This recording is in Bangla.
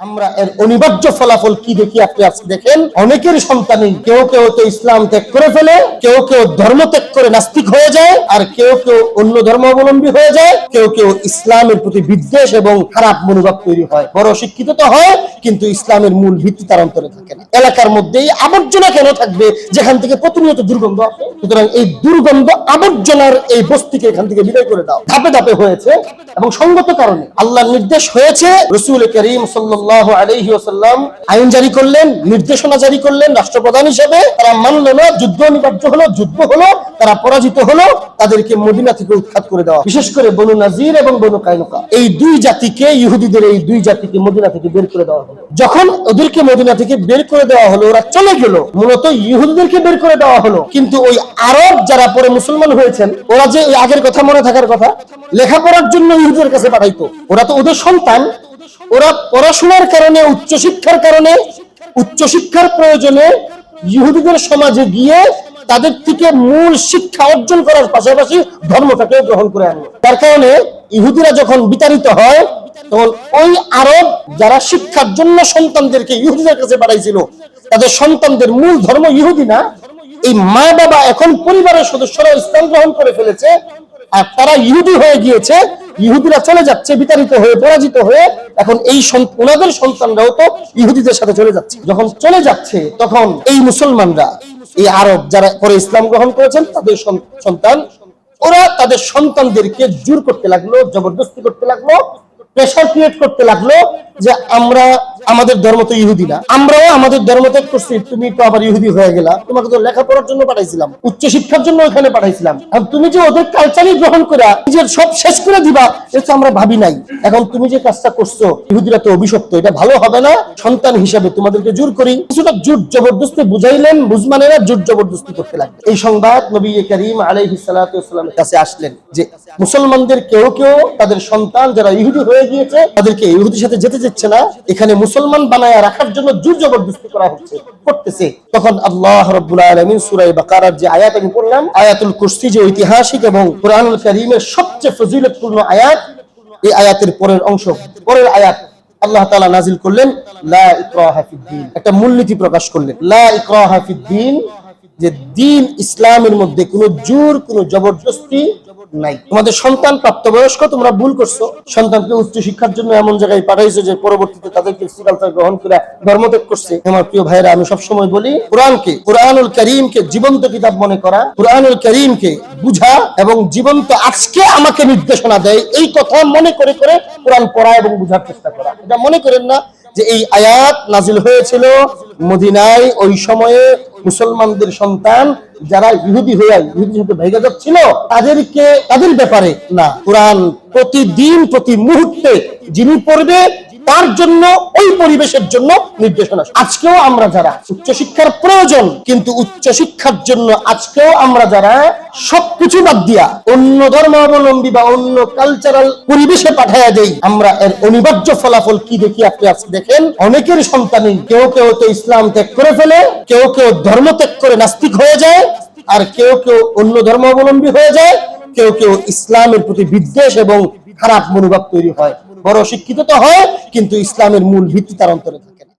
আমরা এর অনিবার্য ফলাফল কি দেখি আপনি আজকে দেখেন? অনেকের সন্তানই কেউ কেউ তো ইসলাম ত্যাগ করে ফেলে, কেউ কেউ ধর্ম ত্যাগ করে নাস্তিক হয়ে যায়, আর কেউ কেউ অন্য ধর্মাবলম্বী হয়ে যায়, কেউ কেউ ইসলামের প্রতি বিদ্বেষ এবং খারাপ মনোভাব তৈরি হয়। বড় শিক্ষিত তো হয়, কিন্তু ইসলামের মূল ভিত্তি তার অন্তরে থাকে না। এলাকার মধ্যেই আবর্জনা কেন থাকবে? যেখান থেকে প্রতিনিয়ত দুর্গন্ধ আসে। সুতরাং এই দুর্গন্ধ আবর্জনার এই বস্তিকে এখান থেকে বিদায় করে দাও। ধাপে ধাপে হয়েছে এবং সঙ্গত কারণে আল্লাহর নির্দেশ হয়েছে, রসুল করিম সাল্লাহ আলহি আইন জারি করলেন, নির্দেশনা জারি করলেন রাষ্ট্রপ্রধান হিসেবে। তারা মানল না, যুদ্ধ অনিবার্য হলো, যুদ্ধ হলো। তারা পরাজিত হলো, তাদেরকে মদিনা থেকে উৎখাত করে দেওয়া। বিশেষ করে বনু নাজির এবং বনু কাইনুকা। এই দুই জাতিকে, ইহুদিদের এই দুই জাতিকে মদিনা থেকে বের করে দেওয়া হলো। যখন ওদেরকে মদিনা থেকে বের করে দেওয়া হলো, ওরা চলে গেল। মূলত ইহুদিদেরকে বের করে দেওয়া হলো। কিন্তু ওই আরব যারা পরে মুসলমান হয়েছেন, ওরা যে আগের কথা মনে থাকার কথা, লেখাপড়ার জন্য ইহুদের কাছে পাঠাইতো। ওরা তো ওদের সন্তান। ওরা পড়াশোনার কারণে, উচ্চশিক্ষার কারণে, উচ্চশিক্ষার প্রয়োজনে ইহুদিদের সমাজে গিয়ে তাদের থেকে মূল শিক্ষা অর্জন করার পাশাপাশি ধর্মটাকে গ্রহণ করে আনলো তার কারণে ইহুদিরা যখন বিতাড়িত হয়, তখন ওই আরব যারা শিক্ষার জন্য সন্তানদেরকে ইহুদিদের কাছে পাঠাইছিল, তাদের সন্তানদের মূল ধর্ম ইহুদি না। এই মা বাবা এখন পরিবারের সদস্যরা ইসলাম গ্রহণ করে ফেলেছে, আর তারা ইহুদি হয়ে গিয়েছে, ইহুদিরা চলে যাচ্ছে, বিতাড়িত হয়ে, পরাজিত হয়ে, এখন এই ওনাদের সন্তানরাও তো ইহুদিদের সাথে চলে যাচ্ছে। যখন চলে যাচ্ছে, তখন এই মুসলমানরা এই আরব যারা পরে ইসলাম গ্রহণ করেছেন, তাদের সন- সন্তান, ওরা তাদের সন্তানদেরকে জোর করতে লাগল, জবরদস্তি করতে লাগল প্রেশার ক্রিয়েট করতে লাগল যে আমরা আমাদের ধর্ম তো ইহুদি না। আমরাও আমাদের ধর্ম ত্যাগ করছি, তুমি তো আবার ইহুদি হয়ে গেলা। তোমাকে তো লেখাপড়ার জন্য পাঠাইছিলাম উচ্চ শিক্ষার জন্য ওখানে পাঠাইছিলাম। আর তুমি যে ওদের কালচারই গ্রহণ করে, নিজের সব শেষ করে দিবা এটা আমরা ভাবি নাই। এখন তুমি যে কাজটা করছ, ইহুদিরা তো অভিশপ্ত, এটা ভালো হবে না? সন্তান হিসাবে তোমাদেরকে জোর করি। কিছুটা জোর জবরদস্তি বুঝাইলেন, বুঝমানেরা জোর জবরদস্তি করতে লাগবে। এই সংবাদ নবী করিম আলাইহি সালামের কাছে আসলেন যে, মুসলমানদের কেউ কেউ তাদের সন্তান যারা ইহুদি হয়ে গিয়েছে, তাদেরকে ইহুদির সাথে যেতে দিচ্ছে না। এখানে মুসলমান বানায় রাখার জন্য জোর জবরদস্তি করা হচ্ছে, করতেছে। তখন আল্লাহ রাব্বুল আলামিন সূরা বাকারার যে আয়াত আমি পড়লাম, আয়াতুল কুরসি যে ঐতিহাসিক এবং কোরআনুল কারীমের সবচেয়ে ফজিলতপূর্ণ আয়াত, এই আয়াতের পরের অংশ, পরের আয়াত আল্লাহ তাআলা নাজিল করলেন, লা ইকরাহা ফিদ্দিন একটা মূলনীতি প্রকাশ করলেন, লা ইকরাহা ফিদ্দিন যে দিন ইসলামের মধ্যে কোনো জোর, কোনো জবরদস্তি তোমাদের সন্তান প্রাপ্তবয়স্ক, তোমরা ভুল করছ। সন্তানকে উচ্চ শিক্ষার জন্য এমন জায়গায় পাঠাইছো যে পরবর্তীতে তাদেরকে গ্রহণ করে ধর্মত্যাগ করছে। আমার প্রিয় ভাইরা আমি সবসময় বলি, কোরআনকে, কোরআনুল করিমকে জীবন্ত কিতাব মনে করা, কোরআনুল করিমকে বুঝা এবং জীবন্ত আজকে আমাকে নির্দেশনা দেয়। এই কথা মনে করে করে কোরআন পড়া এবং বুঝার চেষ্টা করা। এটা মনে করেন না যে এই আয়াত নাজিল হয়েছিল মদিনায়, ওই সময়ে মুসলমানদের সন্তান যারা ইহুদি হয়ে ইহুদি সাথে ভেগে যাচ্ছিল তাদেরকে, তাদের ব্যাপারে না, কোরআন প্রতিদিন, প্রতি মুহূর্তে যিনি পড়বে তার জন্য, ওই পরিবেশের জন্য নির্দেশনা আজকেও আমরা যারা উচ্চশিক্ষার প্রয়োজন, কিন্তু উচ্চশিক্ষার জন্য আজকেও আমরা যারা সবকিছু বাদ দিয়া অন্য ধর্মাবলম্বী বা অন্য কালচারাল পরিবেশে পাঠাইয়া দেই, আমরা এর অনিবার্য ফলাফল কি দেখি আপনি আজকে দেখেন? অনেকের সন্তানই কেউ কেউ তো ইসলাম ত্যাগ করে ফেলে, কেউ কেউ ধর্ম ত্যাগ করে নাস্তিক হয়ে যায়, আর কেউ কেউ অন্য ধর্মাবলম্বী হয়ে যায়, কেউ কেউ ইসলামের প্রতি বিদ্বেষ এবং খারাপ মনোভাব তৈরি হয়। বড় শিক্ষিত তো হয় কিন্তু ইসলামের মূল ভিত্তি তার অন্তরে থাকে।